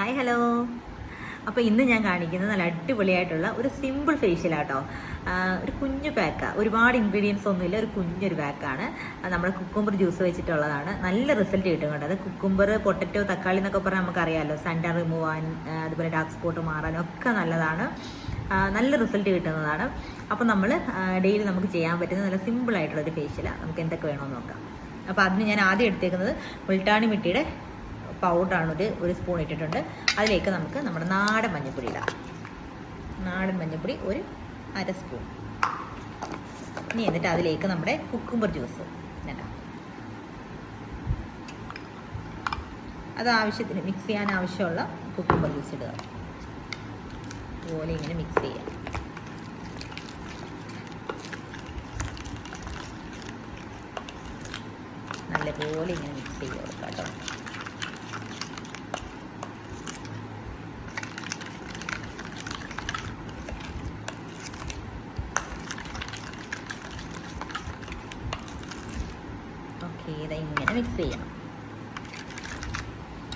Hi hello അപ്പോൾ ഇന്ന് ഞാൻ കാണിക്കുന്നത് നല്ല അടിപൊളിയായിട്ടുള്ള ഒരു സിമ്പിൾ ഫേഷ്യലാട്ടോ ഒരു കുഞ്ഞു പാക്കാണ് ഒരുപാട് ഇൻഗ്രീഡിയൻസ് ഒന്നുമില്ല ഒരു കുഞ്ഞൊരു പാക്കാണ് നമ്മുടെ കുക്കുംബർ ജ്യൂസ് വെച്ചിട്ടുള്ളതാണ്. നല്ല റിസൾട്ട് കിട്ടും കേട്ടോ. അത് കുക്കുംബർ പൊട്ടറ്റോ തക്കാളി എന്നൊക്കെ പറഞ്ഞാൽ നമുക്കറിയാമല്ലോ സൺഡാൻ റിമൂവ് ആവാൻ അതുപോലെ ഡാർക്ക് സ്പോട്ട് മാറാനും ഒക്കെ നല്ലതാണ്. നല്ല റിസൾട്ട് കിട്ടുന്നതാണ്. അപ്പോൾ നമ്മൾ ഡെയിലി നമുക്ക് ചെയ്യാൻ പറ്റുന്ന നല്ല ഒരു ഫേഷ്യലാണ് നമുക്ക് എന്തൊക്കെ വേണമെന്ന് നോക്കാം. അപ്പോൾ അതിന് ഞാൻ ആദ്യം എടുത്തേക്കുന്നത് മുൾട്ടാണി മിട്ടിയുടെ പൗഡറാണ് ഒരു ഒരു സ്പൂൺ ഇട്ടിട്ടുണ്ട്. അതിലേക്ക് നമുക്ക് നമ്മുടെ നാടൻ മഞ്ഞൾപ്പൊടി ഇടാം. നാടൻ മഞ്ഞൾപ്പൊടി ഒരു അര സ്പൂൺ. ഇനി എന്നിട്ട് അതിലേക്ക് നമ്മുടെ കുക്കുംബർ ജ്യൂസ് ഇടാം അത് ആവശ്യത്തിന് മിക്സ് ചെയ്യാൻ ആവശ്യമുള്ള കുക്കുംബർ ജ്യൂസ് ഇടുക. അതുപോലെ ഇങ്ങനെ മിക്സ് ചെയ്യാം. നല്ലപോലെ ഇങ്ങനെ മിക്സ് ചെയ്ത് കൊടുക്കാം കേട്ടോ. ഇത് ഇങ്ങനെ മിക്സ് ചെയ്യണം.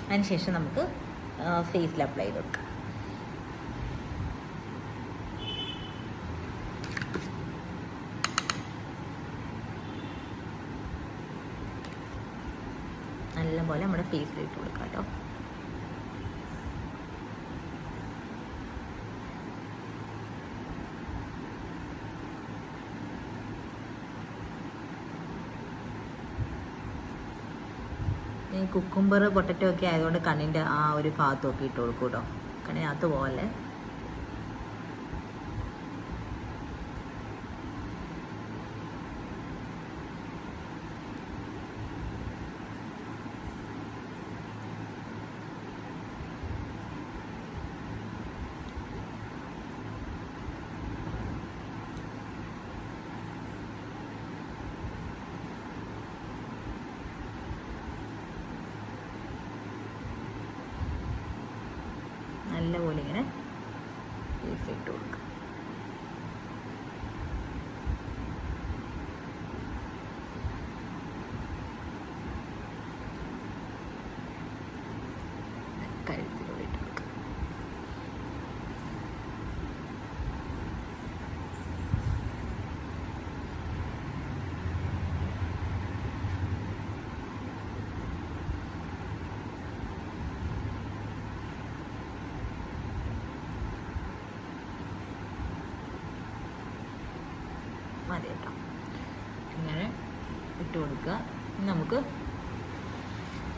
അതിനുശേഷം നമുക്ക് ഫേസിൽ അപ്ലൈ ചെയ്ത് കൊടുക്കാം. നല്ലപോലെ നമ്മുടെ ഫേസിൽ ഇട്ട് കൊടുക്കാം കേട്ടോ. ഈ കുക്കുംബർ പൊട്ടറ്റോ ഒക്കെ ആയതുകൊണ്ട് കണ്ണിന്റെ ആ ഒരു ഭാഗത്തൊക്കെ ഇട്ട് കൊടുക്കും കേട്ടോ കണ്ണിനകത്ത് നല്ലപോലെ ഇങ്ങനെ ഫേസിൽ ഇട്ട് കൊടുക്കുക കഴുത്തിലൂടെ ഇട്ട് കൊടുക്കുക മതി കേട്ടോ ഇങ്ങനെ ഇട്ട് കൊടുക്കുക. നമുക്ക്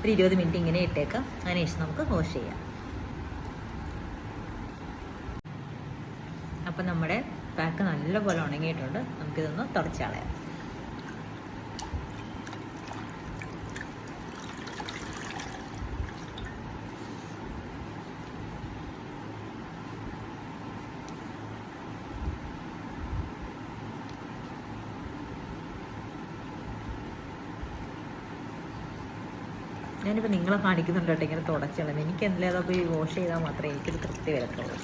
ഒരു ഇരുപത് മിനിറ്റ് ഇങ്ങനെ ഇട്ടേക്കാം. അതിനുശേഷം നമുക്ക് വാഷ് ചെയ്യാം. അപ്പം നമ്മുടെ പാക്ക് നല്ലപോലെ ഉണങ്ങിയിട്ടുണ്ട്. നമുക്കിതൊന്ന് തുടച്ച് ഞാനിപ്പോൾ നിങ്ങളെ കാണിക്കുന്നുണ്ട് കേട്ടോ ഇങ്ങനെ തുടച്ചുള്ളത് എനിക്ക് അപ്പോൾ ഈ വാഷ് ചെയ്താൽ മാത്രമേ എനിക്കിത് തൃപ്തി വരത്തുള്ളൂ.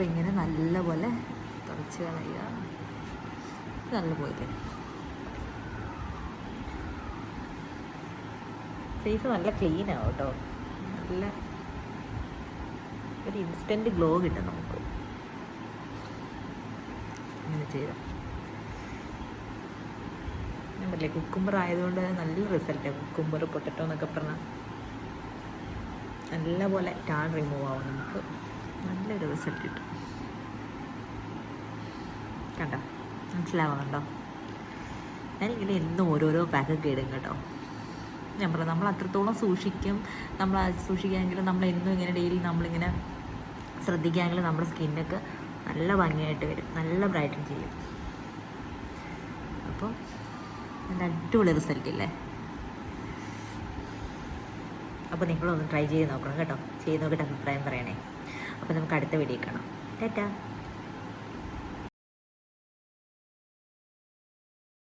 അപ്പോൾ ഇങ്ങനെ നല്ലപോലെ തുടച്ച് കളയുക. ഇത് നല്ല പോയില്ലേ ഫേസ് നല്ല ക്ലീൻ ആവും കേട്ടോ. നല്ല ഒരു ഇൻസ്റ്റന്റ് ഗ്ലോ കിട്ടും നമുക്ക്. ഇങ്ങനെ ചെയ്യാം ഞാൻ പറയില്ലേ കുക്കുംബർ ആയതുകൊണ്ട് നല്ല റിസൾട്ടാണ് കുക്കുംബർ പൊട്ടറ്റോ എന്നൊക്കെ പറഞ്ഞാൽ നല്ലപോലെ ടാൻ റിമൂവ് ആവും നമുക്ക്. നല്ലൊരു റിസൾട്ട് കിട്ടും. കണ്ടോ? മനസ്സിലാവുന്നുണ്ടോ? ഞാനിങ്ങനെ എന്നും ഓരോരോ പാക്കൊക്കെ ഇടും കേട്ടോ. ഞാൻ പറയാം നമ്മൾ അത്രത്തോളം സൂക്ഷിക്കും നമ്മൾ സൂക്ഷിക്കുകയാണെങ്കിലും നമ്മൾ എന്നും ഇങ്ങനെ ഡെയിലി നമ്മളിങ്ങനെ ശ്രദ്ധിക്കുകയാണെങ്കിലും നമ്മുടെ സ്കിന്നൊക്കെ നല്ല ഭംഗിയായിട്ട് വരും നല്ല ബ്രൈറ്റൻ ചെയ്യും. അപ്പോൾ നല്ല അടിപൊളി റിസൾട്ട് ഇല്ലേ? അപ്പോൾ നിങ്ങളൊന്ന് ട്രൈ ചെയ്ത് നോക്കണം കേട്ടോ. ചെയ്ത് നോക്കിയിട്ട് അഭിപ്രായം പറയണേ. അപ്പോൾ നമുക്ക് അടുത്ത വീഡിയോ കാണാം. ടാറ്റാ.